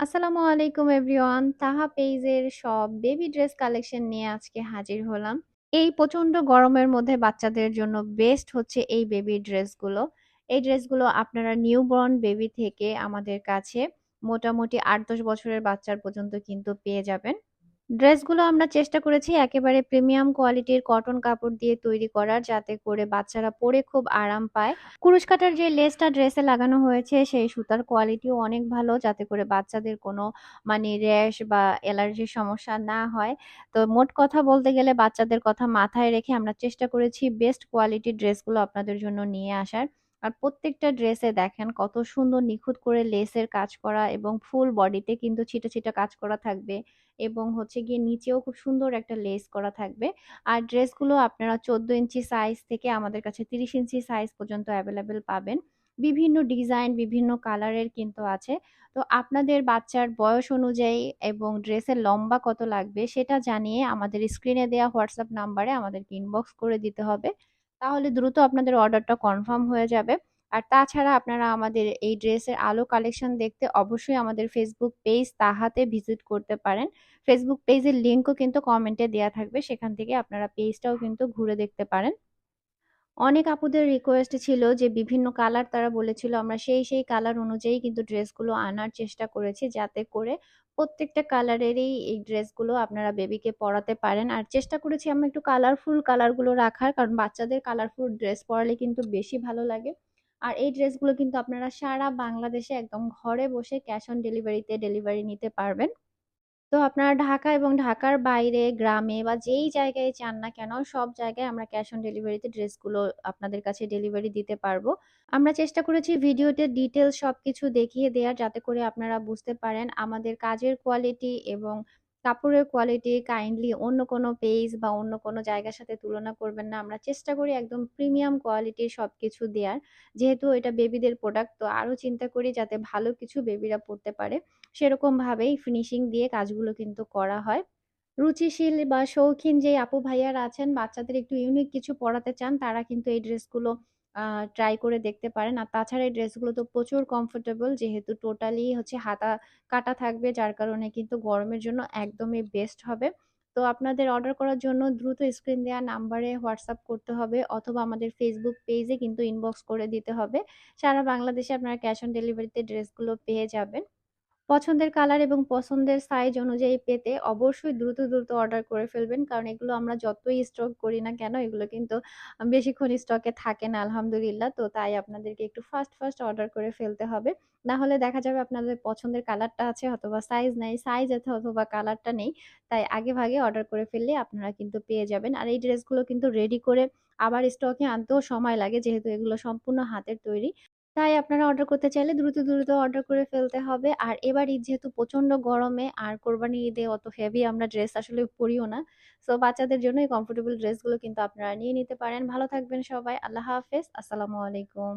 আসসালামু আলাইকুম এভরিওয়ান। তাহা পেইজের সব বেবি ড্রেস কালেকশন নিয়ে আজকে হাজির হলাম। এই প্রচণ্ড গরমের মধ্যে বাচ্চাদের জন্য বেস্ট হচ্ছে এই বেবি ড্রেসগুলো। এই ড্রেসগুলো আপনারা নিউবর্ন বেবি থেকে আমাদের কাছে মোটামুটি আট দশ বছরের বাচ্চার পর্যন্ত কিন্তু পেয়ে যাবেন। ড্রেসগুলো আমরা চেষ্টা করেছি একেবারে প্রিমিয়াম কোয়ালিটির কটন কাপড় দিয়ে তৈরি করার, যাতে করে বাচ্চারা পরে খুব আরাম পায়। কুরুশ কাটার যে লেসটা ড্রেসে লাগানো হয়েছে, সেই সুতার কোয়ালিটিও অনেক ভালো, যাতে করে বাচ্চাদের কোনো মানে র্যাশ বা অ্যালার্জির সমস্যা না হয়। তো মোট কথা বলতে গেলে বাচ্চাদের কথা মাথায় রেখে আমরা চেষ্টা করেছি বেস্ট কোয়ালিটির ড্রেসগুলো আপনাদের জন্য নিয়ে আসার। আর প্রত্যেকটা ড্রেসে দেখেন কত সুন্দর নিখুঁত করে লেসের কাজ করা এবং ফুল বডিতে কিন্তু ছিটা ছিটা কাজ করা থাকবে এবং হচ্ছে গিয়ে নিচেও খুব সুন্দর একটা লেস করা থাকবে। আর ড্রেসগুলো আপনারা চোদ্দ ইঞ্চি সাইজ থেকে আমাদের কাছে তিরিশ ইঞ্চি সাইজ পর্যন্ত অ্যাভেলেবেল পাবেন। বিভিন্ন ডিজাইন বিভিন্ন কালারের কিন্তু আছে। তো আপনাদের বাচ্চার বয়স অনুযায়ী এবং ড্রেসের লম্বা কত লাগবে সেটা জানিয়ে আমাদের স্ক্রিনে দেওয়া হোয়াটসঅ্যাপ নাম্বারে আমাদেরকে ইনবক্স করে দিতে হবে। তাহলে দ্রুত আপনাদের অর্ডারটা কনফার্ম হয়ে যাবে। আর তাছাড়া আপনারা আমাদের এই ড্রেসের আলো কালেকশন দেখতে অবশ্যই আমাদের ফেসবুক পেজ তাহাতে ভিজিট করতে পারেন। ফেসবুক পেজের লিঙ্কও কিন্তু কমেন্টে দেওয়া থাকবে। সেখান থেকে আপনারা পেজটাও কিন্তু ঘুরে দেখতে পারেন। অনেক আপুদের রিকোয়েস্ট ছিল যে বিভিন্ন কালার তারা বলেছিল, আমরা সেই সেই কালার অনুযায়ী কিন্তু ড্রেসগুলো আনার চেষ্টা করেছি যাতে করে প্রত্যেকটা কালারেরই এই ড্রেসগুলো আপনারা বেবিকে পরাতে পারেন। আর চেষ্টা করেছি আমরা একটু কালারফুল কালারগুলো রাখার, কারণ বাচ্চাদের কালারফুল ড্রেস পরালে কিন্তু বেশি ভালো লাগে। আর এই ড্রেসগুলো কিন্তু আপনারা সারা বাংলাদেশে একদম ঘরে বসে ক্যাশ অন ডেলিভারিতে ডেলিভারি নিতে পারবেন। তো আপনারা ঢাকা এবং ঢাকার বাইরে গ্রামে বা যেই জায়গায় চান না কেন, সব জায়গায় আমরা ক্যাশ অন ডেলিভারিতে ড্রেসগুলো আপনাদের কাছে ডেলিভারি দিতে পারব। আমরা চেষ্টা করেছি ভিডিওতে ডিটেলস সবকিছু দেখিয়ে দেওয়ার, যাতে করে আপনারা বুঝতে পারেন আমাদের কাজের কোয়ালিটি এবং কাপড়ের কোয়ালিটি কাইন্ডলি অন্য কোনো পেজ বা অন্য কোনো জায়গার সাথে তুলনা করবেন না। আমরা চেষ্টা করি একদম প্রিমিয়াম কোয়ালিটির সব কিছু দেওয়ার যেহেতু এটা বেবিদের প্রোডাক্ট তো আরও চিন্তা করি যাতে ভালো কিছু বেবিরা পড়তে পারে। সেরকমভাবেই ফিনিশিং দিয়ে কাজগুলো কিন্তু করা হয়। রুচিশীল বা শৌখিন যে আপু ভাইয়ারা আছেন, বাচ্চাদের একটু ইউনিক কিছু পড়াতে চান, তারা কিন্তু এই ড্রেসগুলো ট্রাই করে দেখতে পারেন। আর তাছাড়া এই ড্রেসগুলো তো প্রচুর কমফোর্টেবল যেহেতু টোটালি হচ্ছে হাতা কাটা থাকবে, যার কারণে কিন্তু গরমের জন্য একদমই বেস্ট হবে। তো আপনাদের অর্ডার করার জন্য দ্রুত স্ক্রিন দেওয়া নাম্বারে হোয়াটসঅ্যাপ করতে হবে, অথবা আমাদের ফেসবুক পেজে কিন্তু ইনবক্স করে দিতে হবে। সারা বাংলাদেশে আপনারা ক্যাশ অন ডেলিভারিতে ড্রেসগুলো পেয়ে যাবেন। পছন্দের কালার এবং পছন্দের সাইজ অনুযায়ী পেতে অবশ্যই দ্রুত দ্রুত অর্ডার করে ফেলবেন। কারণ এগুলো আমরা যতই স্টক করি না কেন, এগুলো কিন্তু বেশিক্ষণ স্টকে থাকে না, আলহামদুলিল্লাহ। তো তাই আপনাদেরকে একটু ফাস্ট ফাস্ট অর্ডার করে ফেলতে হবে। না হলে দেখা যাবে আপনাদের পছন্দের কালারটা আছে, অথবা সাইজ নেই সাইজ আছে অথবা কালারটা নেই। তাই আগে ভাগে অর্ডার করে ফেললে আপনারা কিন্তু পেয়ে যাবেন। আর এই ড্রেসগুলো কিন্তু রেডি করে আবার স্টকে আনতেও সময় লাগে, যেহেতু এগুলো সম্পূর্ণ হাতের তৈরি। তাই আপনারা অর্ডার করতে চাইলে দ্রুত, দ্রুত অর্ডার করে ফেলতে হবে। আর এবার ঈদ যেহেতু প্রচণ্ড গরমে আর কোরবানি ঈদে অত হেভি আমরা ড্রেস আসলে পরিও না। সো বাচ্চাদের জন্য এই কমফোর্টেবল ড্রেসগুলো কিন্তু আপনারা নিয়ে নিতে পারেন। ভালো থাকবেন সবাই। আল্লাহ হাফেজ। আসসালামু আলাইকুম।